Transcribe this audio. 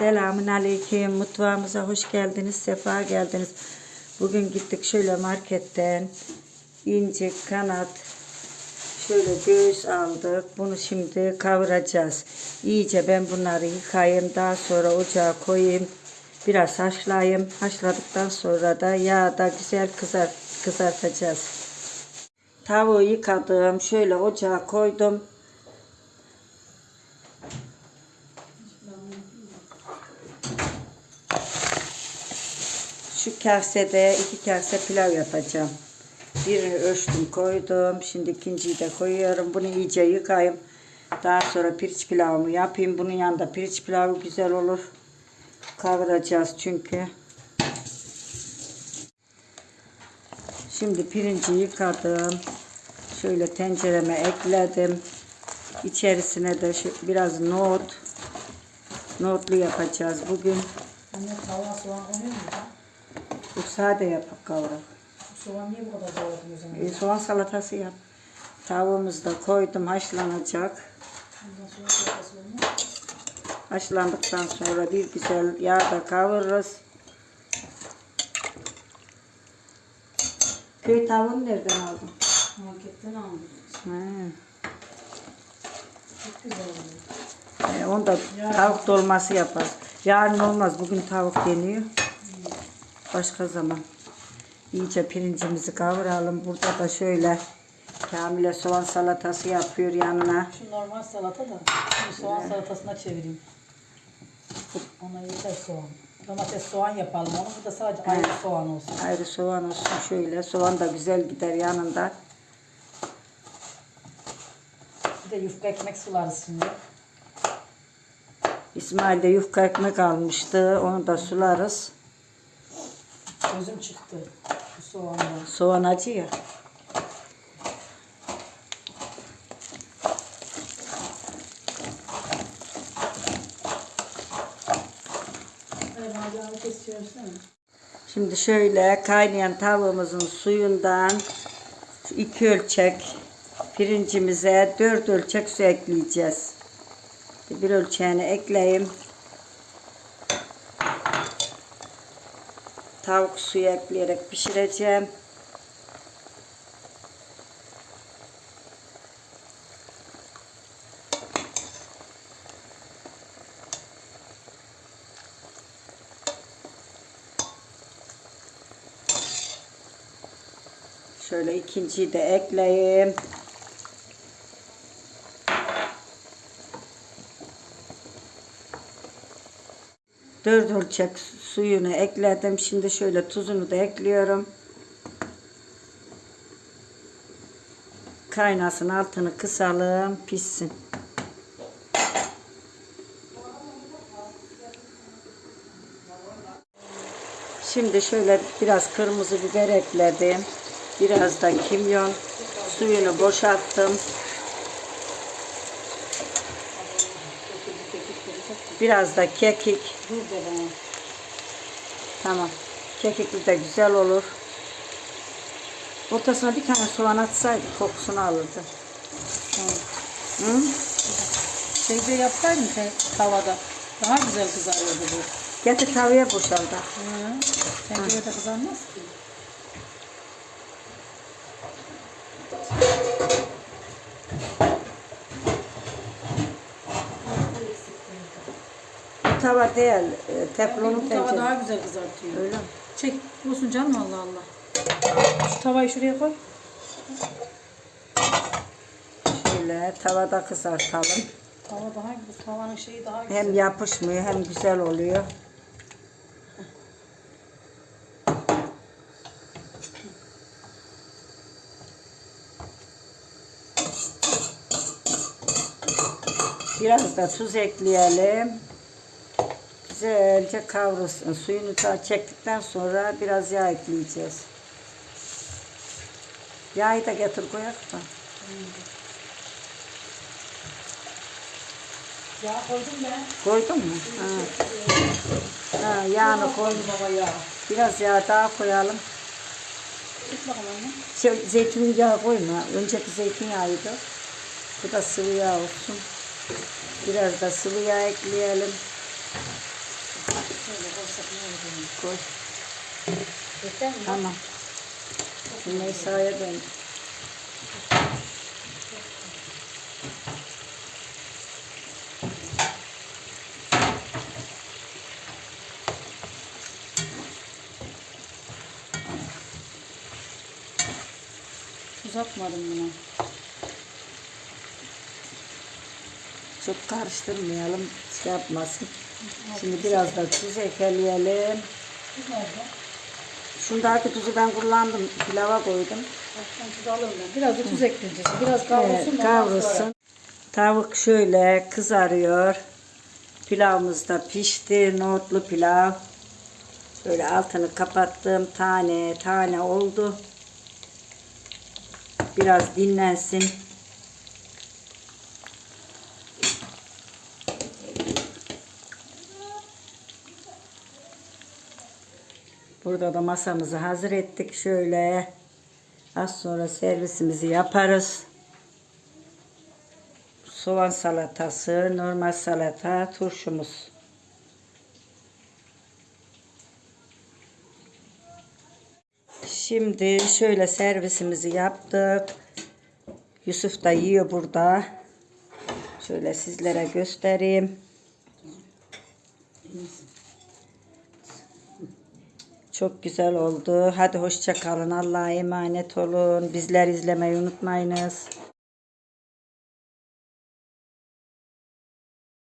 Selamun Aleyküm. Mutfağımıza hoş geldiniz, sefa geldiniz. Bugün gittik şöyle marketten incik, kanat, şöyle göğüs aldık. Bunu şimdi kavuracağız. İyice ben bunları yıkayayım. Daha sonra ocağa koyayım. Biraz haşlayayım. Haşladıktan sonra da yağda güzel kızar, kızartacağız. Tavuğu yıkadım. Şöyle ocağa koydum. Şu kasede iki kase pilav yapacağım. Birini ölçtüm koydum. Şimdi ikinciyi de koyuyorum. Bunu iyice yıkayayım. Daha sonra pirinç pilavımı yapayım. Bunun yanında pirinç pilavı güzel olur. Kavuracağız çünkü. Şimdi pirinci yıkadım. Şöyle tencereme ekledim. İçerisine de biraz nohut. Nohutlu yapacağız bugün. Anne tava soğan koyuyor mu? Bu sade yapak kavrak. Soğan niye bu kadar doğradın o zaman? E, soğan salatası yap. Tavuğumuzu da koydum haşlanacak. Ondan sonra salatası. Haşlandıktan sonra bir güzel yağda kavururuz. Köy tavuğunu nereden aldın? Marketten aldım. Ha. Çok güzel oluyor. E, onda tavuk dolması yapar. Yarın olmaz. Bugün tavuk deniyor. Başka zaman. İyice pirincimizi kavuralım. Burada da şöyle Kamile soğan salatası yapıyor yanına. Şu normal salata da şimdi soğan salatasına çevireyim. Ona yeter soğan. Domates soğan yapalım onu. Bu da sadece ayrı soğan olsun. Ayrı soğan olsun şöyle. Soğan da güzel gider yanında. Bir de yufka ekmek sularız şimdi. İsmail de yufka ekmek almıştı. Onu da sularız. Gözüm çıktı şu soğandan. Soğan acı ya. Şimdi şöyle kaynayan tavuğumuzun suyundan iki ölçek pirincimize dört ölçek su ekleyeceğiz. Bir ölçeğini ekleyeyim. Tavuk suyu ekleyerek pişireceğim. Şöyle ikinciyi de ekleyeyim. Dört ölçek suyunu ekledim. Şimdi şöyle tuzunu da ekliyorum. Kaynasın altını kısalım pişsin. Şimdi şöyle biraz kırmızı biber ekledim. Biraz da kimyon. Suyunu boşalttım. Biraz da kekik. Tamam. Kekikli de güzel olur. Ortasına bir tane soğan atsaydı kokusunu alırdı. Hı? Şeyde yapsaydın te- tavada. Daha güzel kızarıyordu bu. Getir tavaya boşaldı. Hı. Tencerede kızarmaz ki. Bu tava değil, e, teflonun Bu tava tencere. daha güzel kızartıyor. Öyle mi? Çek. Olsun canım Allah Allah. Şu tavayı şuraya koy. Şöyle tavada kızartalım. Tava daha bu tavanın şeyi daha güzel. Hem yapışmıyor hem güzel oluyor. Biraz da tuz ekleyelim. Güzelce kavrulsun. Suyunu ta çektikten sonra biraz yağ ekleyeceğiz. Yağı da getir koyak da. Yağ koydum ben. Koydun mu? Ha. Ha, yağını koy. baba yağ. Biraz yağ daha koyalım. Tut bakalım anne. Şey, zeytinyağı koyma. Önceki zeytinyağıydı. Bu da sıvı yağ olsun. Biraz da sıvı yağ ekleyelim. Şöyle koysak ne olur? Koy. Yeter mi? Tamam. Meysa'ya dön. Tuz atmadım Çok karıştırmayalım. Şey yapmasın. Şimdi biraz da tuz ekleyelim. Şundaki tuzu ben kullandım. Pilava koydum. Biraz da tuz ekleyeceğiz. Biraz kavrulsun. Evet, kavrulsun. Tavuk şöyle kızarıyor. Pilavımız da pişti. Nohutlu pilav. Böyle altını kapattım. Tane tane oldu. Biraz dinlensin. Burada da masamızı hazır ettik. Şöyle az sonra servisimizi yaparız. Soğan salatası, normal salata, turşumuz. Şimdi şöyle servisimizi yaptık. Yusuf da yiyor burada. Şöyle sizlere göstereyim. Çok güzel oldu. Hadi hoşça kalın. Allah'a emanet olun. Bizler izlemeyi unutmayınız.